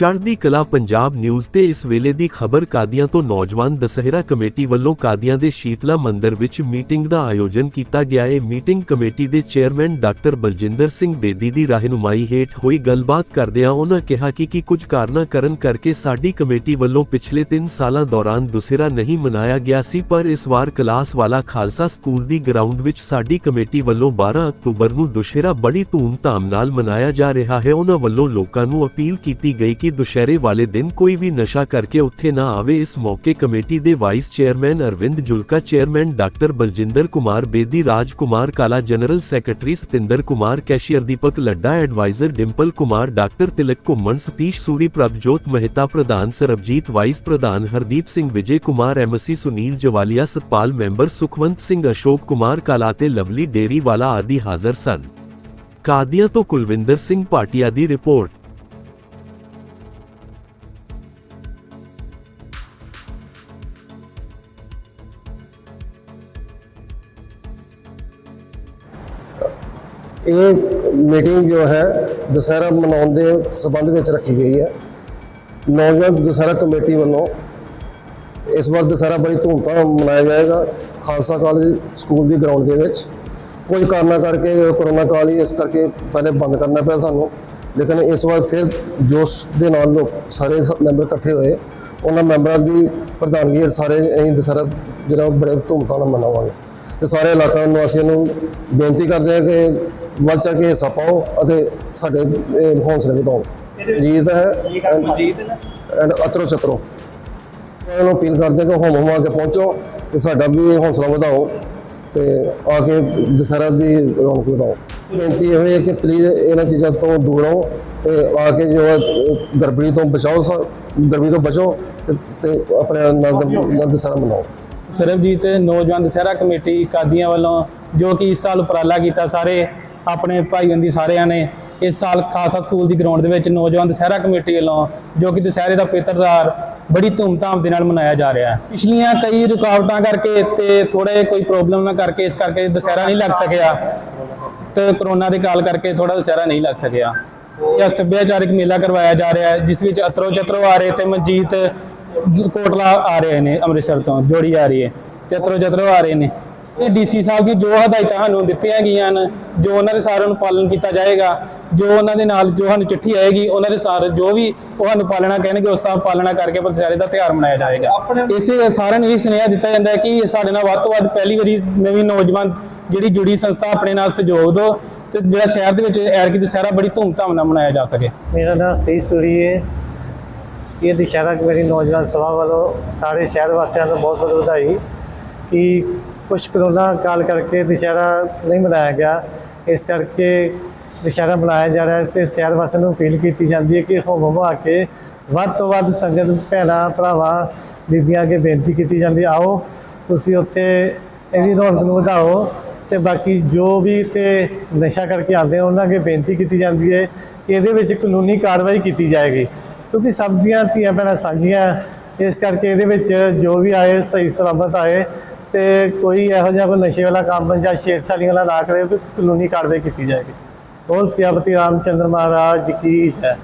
ਚੜ੍ਹਦੀ ਕਲਾ ਪੰਜਾਬ ਨਿਊਜ਼ ਤੇ ਇਸ ਵੇਲੇ ਦੀ ਖਬਰ ਕਾਦੀਆਂ ਤੋਂ ਨੌਜਵਾਨ ਦਸਹਿਰਾ ਕਮੇਟੀ ਵੱਲੋਂ ਕਾਦੀਆਂ ਦੇ ਸ਼ੀਤਲਾ ਮੰਦਿਰ ਵਿੱਚ ਮੀਟਿੰਗ ਦਾ ਆਯੋਜਨ ਕੀਤਾ ਗਿਆ। ਹੈ ਮੀਟਿੰਗ ਕਮੇਟੀ ਦੇ ਚੇਅਰਮੈਨ ਡਾਕਟਰ ਬਲਜਿੰਦਰ ਸਿੰਘ ਬੇਦੀ ਦੀ ਰਹਿਨੁਮਾਈ ਹੇਠ ਹੋਈ ਗੱਲਬਾਤ ਕਰਦਿਆਂ ਉਹਨਾਂ ਕਿਹਾ ਕਿ ਕੀ ਕੁਝ ਕਾਰਨਾਂ ਕਰਨ ਕਰਕੇ ਸਾਡੀ ਕਮੇਟੀ ਵੱਲੋਂ ਪਿਛਲੇ 3 ਸਾਲਾਂ ਦੌਰਾਨ ਦੁਸਹਿਰਾ ਨਹੀਂ ਮਨਾਇਆ ਗਿਆ ਸੀ, ਪਰ ਇਸ ਵਾਰ ਕਲਾਸ ਵਾਲਾ ਖਾਲਸਾ ਸਕੂਲ ਦੀ ਗਰਾਊਂਡ ਵਿੱਚ ਸਾਡੀ ਕਮੇਟੀ ਵੱਲੋਂ 12 ਅਕਤੂਬਰ ਨੂੰ ਦੁਸਹਿਰਾ ਬੜੀ ਧੂਮ-ਧਾਮ ਨਾਲ ਮਨਾਇਆ ਜਾ ਰਿਹਾ ਹੈ। ਉਹਨਾਂ ਵੱਲੋਂ ਲੋਕਾਂ ਨੂੰ ਅਪੀਲ ਕੀਤੀ ਗਈ ਕਿ ਦੁਸ਼ਹਿਰੇ ਵਾਲੇ ਦਿਨ ਕੋਈ ਵੀ ਨਸ਼ਾ ਕਰਕੇ ਉੱਥੇ ਨਾ ਆਵੇ, ਇਸ ਮੌਕੇ ਕਮੇਟੀ ਦੇ vice chairman Arvind Julka, chairman doctor Baljinder Kumar Bedi, Raj Kumar Kala, general secretary Satinder Kumar, cashier Deepak Ladda, adviser Dimple Kumar, doctor Tilak Ghumman, Satish Suri, Prabhjot Mehta ਪ੍ਰਧਾਨ, ਸਰਬਜੀਤ ਵਾਈਸ ਪ੍ਰਧਾਨ, Hardeep Singh, Vijay Kumar, MC Sunil Jawalia, Satpal member, Sukhwant Singh, Ashok Kumar Kala ਤੇ Lovely dairy ਵਾਲਾ ਆਦਿ ਹਾਜ਼ਰ ਸਨ। ਕਾਦੀਆਂ ਤੋਂ ਕੁਲਵਿੰਦਰ ਸਿੰਘ ਭਾਟੀਆ ਦੀ report. ਇਹ ਮੀਟਿੰਗ ਜੋ ਹੈ, ਦੁਸਹਿਰਾ ਮਨਾਉਣ ਦੇ ਸਬੰਧ ਵਿੱਚ ਰੱਖੀ ਗਈ ਹੈ। ਨੌਜਵਾਨ ਦੁਸਹਿਰਾ ਕਮੇਟੀ ਵੱਲੋਂ ਇਸ ਵਾਰ ਦੁਸਹਿਰਾ ਬੜੀ ਧੂਮਧਾਮ ਮਨਾਇਆ ਜਾਏਗਾ, ਖਾਲਸਾ ਕਾਲਜ ਸਕੂਲ ਦੀ ਗਰਾਊਂਡ ਦੇ ਵਿੱਚ। ਕੁਝ ਕਾਰਨਾਂ ਕਰਕੇ ਕਰੋਨਾ ਕਾਲ ਹੀ ਇਸ ਕਰਕੇ ਪਹਿਲੇ ਬੰਦ ਕਰਨਾ ਪਿਆ ਸਾਨੂੰ, ਲੇਕਿਨ ਇਸ ਵਾਰ ਫਿਰ ਜੋਸ਼ ਦੇ ਨਾਲ ਲੋਕ ਸਾਰੇ ਸ- ਮੈਂਬਰ ਇਕੱਠੇ ਹੋਏ। ਉਹਨਾਂ ਮੈਂਬਰਾਂ ਦੀ ਪ੍ਰਧਾਨਗੀ ਸਾਰੇ ਅਸੀਂ ਦੁਸਹਿਰਾ ਜਿਹੜਾ ਉਹ ਬੜੇ ਧੂਮਧਾਮ ਨਾਲ ਮਨਾਵਾਂਗੇ। ਤੇ ਸਾਰੇ ਇਲਾਕਾ ਨਿਵਾਸੀਆਂ ਨੂੰ ਬੇਨਤੀ ਕਰਦੇ ਹਾਂ ਕਿ ਵੱਧ ਚੜ੍ਹ ਕੇ ਹਿੱਸਾ ਪਾਓ ਅਤੇ ਸਾਡੇ ਇਹ ਹੌਸਲੇ ਵਧਾਓ। ਜੀਤ ਹੈ ਐਂਡ ਅਤਰੋ ਚਤਰੋ ਉਹਨਾਂ ਨੂੰ ਅਪੀਲ ਕਰਦੇ ਕਿ ਹੋਮ ਹੋਮ ਆ ਕੇ ਪਹੁੰਚੋ ਤੇ ਸਾਡਾ ਵੀ ਹੌਸਲਾ ਵਧਾਓ ਤੇ ਆ ਕੇ ਦੁਸਹਿਰਾ ਦੀ ਰੌਣਕ ਵਧਾਓ। ਬੇਨਤੀ ਇਹ ਹੈ ਕਿ ਪਲੀਜ਼ ਇਹਨਾਂ ਚੀਜ਼ਾਂ ਤੋਂ ਦੂਰ ਰਹੋ ਤੇ ਆ ਕੇ ਜੋ ਹੈ, ਗਰਬੜੀ ਤੋਂ ਬਚਾਓ ਸਾ- ਗਰਬੀ ਤੋਂ ਬਚੋ ਤੇ- ਤੇ ਆਪਣੇ ਨਾਲ ਆਨੰਦ ਦੁਸਹਿਰਾ ਮਨਾਓ। ਸਰਬਜੀਤ, ਨੌਜਵਾਨ ਦੁਸਹਿਰਾ ਕਮੇਟੀ ਕਾਦੀਆਂ ਵੱਲੋਂ ਜੋ ਕਿ ਇਸ ਸਾਲ ਉਪਰਾਲਾ ਕੀਤਾ, ਸਾਰੇ ਆਪਣੇ ਭਾਈਆਂ ਦੀ, ਸਾਰਿਆਂ ਨੇ ਇਸ ਸਾਲ ਖਾਲਸਾ ਸਕੂਲ ਦੀ ਗਰਾਊਂਡ ਦੇ ਵਿੱਚ ਨੌਜਵਾਨ ਦੁਸਹਿਰਾ ਕਮੇਟੀ ਵੱਲੋਂ ਜੋ ਕਿ ਦੁਸਹਿਰੇ ਦਾ ਪਵਿੱਤਰਦਾਰ ਬੜੀ ਧੂਮਧਾਮ ਦੇ ਨਾਲ ਮਨਾਇਆ ਜਾ ਰਿਹਾ ਹੈ। ਪਿਛਲੀਆਂ ਕਈ ਰੁਕਾਵਟਾਂ ਕਰਕੇ ਤੇ ਥੋੜੇ ਕੋਈ ਪ੍ਰੋਬਲਮ ਨਾ ਕਰਕੇ ਇਸ ਕਰਕੇ ਦੁਸਹਿਰਾ ਨਹੀਂ ਲੱਗ ਸਕਿਆ ਤੇ ਕਰੋਨਾ ਦੇ ਕਾਲ ਕਰਕੇ ਥੋੜਾ ਦੁਸਹਿਰਾ ਨਹੀਂ ਲੱਗ ਸਕਿਆ। ਇਹ ਸੱਭਿਆਚਾਰਕ ਮੇਲਾ ਕਰਵਾਇਆ ਜਾ ਰਿਹਾ ਹੈ, ਜਿਸ ਵਿੱਚ ਅਤਰੋ ਚਤਰੋ ਆ ਰਹੇ ਤੇ ਮਨਜੀਤ ਕੋਟਲਾ ਆ ਰਹੇ ਨੇ ਅੰਮ੍ਰਿਤਸਰ ਤੋਂ, ਜੋੜੀ ਆ ਰਹੀ ਹੈ ਤੇ ਅਤਰੋ ਆ ਰਹੇ ਨੇ। ਇਹ ਡੀਸੀ ਸਾਹਿਬ ਦੀ ਜੋ ਹਦਾਇਤਾਂ ਸਾਨੂੰ ਦਿੱਤੀਆਂ ਗਈਆਂ ਹਨ, ਜੋ ਉਹਨਾਂ ਦੇ ਸਾਰਿਆਂ ਨੂੰ ਪਾਲਣ ਕੀਤਾ ਜਾਏਗਾ, ਜੋ ਉਹਨਾਂ ਦੇ ਨਾਲ ਜੋ ਸਾਨੂੰ ਚਿੱਠੀ ਆਏਗੀ, ਉਹਨਾਂ ਦੇ ਸਾਰ ਜੋ ਵੀ ਉਹ ਸਾਨੂੰ ਪਾਲਣਾ ਕਹਿਣਗੇ ਉਸ ਦਾ ਪਾਲਣਾ ਕਰਕੇ ਪਤਿਆਰੇ ਦਾ ਤਿਉਹਾਰ ਮਨਾਇਆ ਜਾਏਗਾ। ਇਸੇ ਸਾਰਿਆਂ ਨੂੰ ਇਹ ਸੁਨੇਹਾ ਦਿੱਤਾ ਜਾਂਦਾ ਹੈ ਕਿ ਸਾਡੇ ਨਾਲ ਵੱਧ ਤੋਂ ਵੱਧ ਪਹਿਲੀ ਵਾਰੀ ਨਵੀਂ ਨੌਜਵਾਨ ਜਿਹੜੀ ਜੁੜੀ ਸੰਸਥਾ ਆਪਣੇ ਨਾਲ ਸਹਿਯੋਗ ਦਿਓ ਤੇ ਜਿਹੜਾ ਸ਼ਹਿਰ ਦੇ ਵਿੱਚ ਐਰਕੀ ਦੁਸਹਿਰਾ ਬੜੀ ਧੂਮਧਾਮ ਨਾਲ ਮਨਾਇਆ ਜਾ ਸਕੇ। ਮੇਰਾ ਨਾਮ ਸਤੀਸ਼ ਸੂਰੀ ਹੈ। ਇਹ ਦੁਸ਼ਹਿਰਾ ਕਮੇਟੀ ਨੌਜਵਾਨ ਸਭਾ ਵੱਲੋਂ ਸਾਰੇ ਸ਼ਹਿਰ ਵਾਸੀਆਂ ਨੂੰ ਬਹੁਤ ਬਹੁਤ ਵਧਾਈ ਕਿ ਕੁਝ ਕਰੋਨਾ ਕਾਲ ਕਰਕੇ ਦੁਸ਼ਹਿਰਾ ਨਹੀਂ ਮਨਾਇਆ ਗਿਆ। ਇਸ ਕਰਕੇ ਦੁਸ਼ਹਿਰਾ ਮਨਾਇਆ ਜਾ ਰਿਹਾ ਹੈ ਤੇ ਸ਼ਹਿਰ ਵਾਸੀਆਂ ਨੂੰ ਅਪੀਲ ਕੀਤੀ ਜਾਂਦੀ ਹੈ ਕਿ ਹੋਮ ਹੋਮ ਆ ਕੇ ਵੱਧ ਤੋਂ ਵੱਧ ਸੰਗਤ, ਭੈਣਾਂ, ਭਰਾਵਾਂ, ਬੀਬੀਆਂ ਅੱਗੇ ਬੇਨਤੀ ਕੀਤੀ ਜਾਂਦੀ ਆਓ, ਤੁਸੀਂ ਉੱਥੇ ਇਹਦੀ ਰੌਣਕ ਨੂੰ ਵਧਾਓ ਤੇ ਬਾਕੀ ਜੋ ਵੀ ਤੇ ਨਸ਼ਾ ਕਰਕੇ ਆਉਂਦੇ ਉਹਨਾਂ ਅੱਗੇ ਬੇਨਤੀ ਕੀਤੀ ਜਾਂਦੀ ਹੈ ਕਿ ਇਹਦੇ ਵਿੱਚ ਕਾਨੂੰਨੀ ਕਾਰਵਾਈ ਕੀਤੀ ਜਾਏਗੀ। ਕਿਉਂਕਿ ਸਭ ਦੀਆਂ ਧੀਆਂ ਭੈਣਾਂ ਸਾਂਝੀਆਂ ਇਸ ਕਰਕੇ ਇਹਦੇ ਵਿੱਚ ਜੋ ਵੀ ਆਏ, ਸਹੀ ਸਲਾਮਤ ਆਏ ਤੇ ਕੋਈ ਇਹੋ ਜਿਹਾ ਕੋਈ ਨਸ਼ੇ ਵਾਲਾ ਕੰਮ ਜਾਂ ਛੇੜਛਾੜੀ ਵਾਲਾ ਨਾ ਕਰੇ ਤੇ ਕਾਨੂੰਨੀ ਕਾਰਵਾਈ ਕੀਤੀ ਜਾਏਗੀ। ਬੋਲ ਸਿਆਪਤੀ ਰਾਮਚੰਦਰ ਮਹਾਰਾਜ ਕੀ ਜੈ।